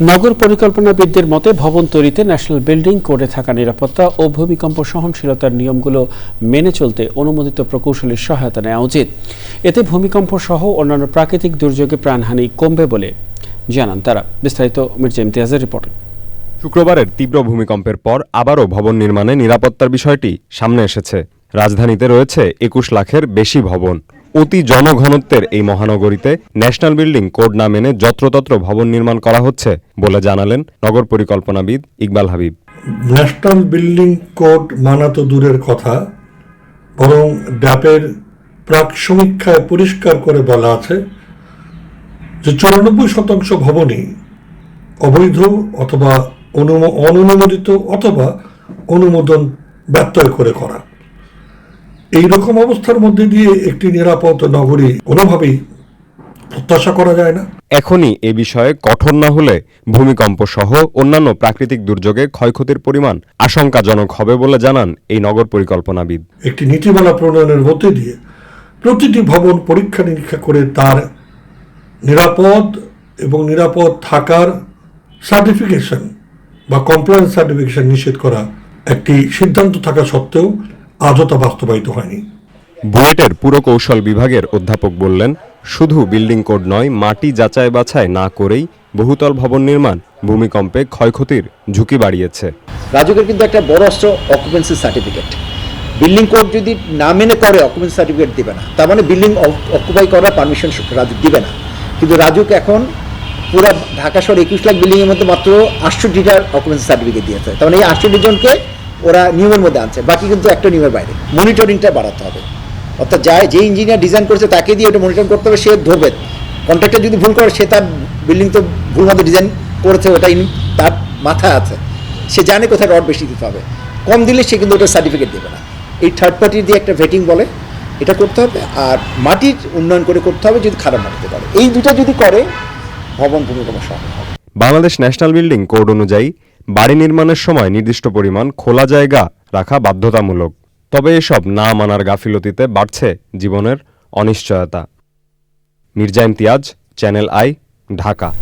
নগর পরিকল্পনাবিদদের মতে, ভবন তৈরিতে ন্যাশনাল বিল্ডিং কোডে থাকা নিরাপত্তা ও ভূমিকম্প সহনশীলতার নিয়মগুলো মেনে চলতে অনুমোদিত প্রকৌশলীর সহায়তা নেওয়া উচিত। এতে ভূমিকম্প সহ অন্যান্য প্রাকৃতিক দুর্যোগে প্রাণহানি কমবে বলে জানান তারা। বিস্তারিত মির্জা ইমতিয়াজের রিপোর্টে। শুক্রবারের তীব্র ভূমিকম্পের পর আবারও ভবন নির্মাণে নিরাপত্তার বিষয়টি সামনে এসেছে। রাজধানীতে রয়েছে একুশ লাখের বেশি ভবন। অতি জনঘনত্বের এই মহানগরীতে ন্যাশনাল বিল্ডিং কোড না মেনে যত্রতত্র ভবন নির্মাণ করা হচ্ছে বলে জানালেন নগর পরিকল্পনাবিদ Iqbal Habib. National building code মানা তো দূরের কথা, বরং ড্যাপের প্রাক সমীক্ষায় পরিষ্কার করে বলা আছে যে চুরানব্বই শতাংশ ভবনই অবৈধ অথবা অনুম- অননুমোদিত অথবা অনুমোদন ব্যত্যয় করে করা। এই রকম অবস্থার মধ্যে দিয়ে একটি নিরাপদ নগরী কোনোভাবেই প্রত্যাশা করা যায় না। এখনই এ বিষয়ে কঠোর না হলে ভূমিকম্প সহ অন্যান্য প্রাকৃতিক দুর্যোগে ক্ষয়ক্ষতির পরিমাণ আশঙ্কাজনক হবে বলে জানান এই নগর পরিকল্পনাবিদ। একটি নীতিমালা প্রণয়নের মধ্যে দিয়ে প্রতিটি ভবন পরীক্ষা নিরীক্ষা করে তার নিরাপদ এবং নিরাপদ থাকার সার্টিফিকেশন বা কমপ্লায়েন্স সার্টিফিকেশন নিষেধ করা একটি সিদ্ধান্ত থাকা সত্ত্বেও আজও তা বাস্তবায়িত হয়নি। বুয়েটের পুরকৌশল বিভাগের অধ্যাপক বললেন শুধু বিল্ডিং কোড নয় মাটি যাচাই বাছাই না করেই বহুতল ভবন নির্মাণ ভূমিকম্পে ক্ষয়ক্ষতির ঝুঁকি বাড়িয়েছে। রাজুকের কিন্তু একটা বড় অস্ত্র অকুপেন্সি সার্টিফিকেট বিল্ডিং কোড যদি না মেনে করে অকুপেন্সি সার্টিফিকেট দিবে না। তার মানে বিল্ডিং অকুপাই করার পারমিশন রাজুক দিবে না। কিন্তু রাজুক এখন পুরো ঢাকা শহর একুশ লাখ বিল্ডিংয়ের মধ্যে মাত্র আটষট্টিটার অকুপেন্সি সার্টিফিকেট দিয়েছে। তার মানে এই আটষট্টি জনকে ওরা নিয়মের মধ্যে আনছে, বাকি কিন্তু একটা নিয়মের বাইরে। মনিটরিংটা বাড়াতে হবে। অর্থাৎ যায় যে ইঞ্জিনিয়ার ডিজাইন করেছে তাকে দিয়ে ওটা মনিটরিং করতে হবে, সে ধরবে। কন্ট্রাক্টর যদি ভুল করে, সে তার বিল্ডিং তো ভুল মতো ডিজাইন করেছে, ওটা তার মাথায় আছে। সে জানে কোথায় রড বেশি দিতে হবে। কম দিলে সে কিন্তু ওটা সার্টিফিকেট দেবে না। এই থার্ড পার্টি দিয়ে একটা ভেটিং বলে, এটা করতে হবে। আর মাটির উন্নয়ন করে করতে হবে, যদি খারাপ মাটিতে করে। এই দুটো যদি করে, ভবন ভূমিকম্প হবে। বাংলাদেশ ন্যাশনাল বিল্ডিং কোড অনুযায়ী বাড়ি নির্মাণের সময় নির্দিষ্ট পরিমাণ খোলা জায়গা রাখা বাধ্যতামূলক। তবে এসব না মানার গাফিলতিতে বাড়ছে জীবনের অনিশ্চয়তা। Mirza Imtiaz channel I Dhaka.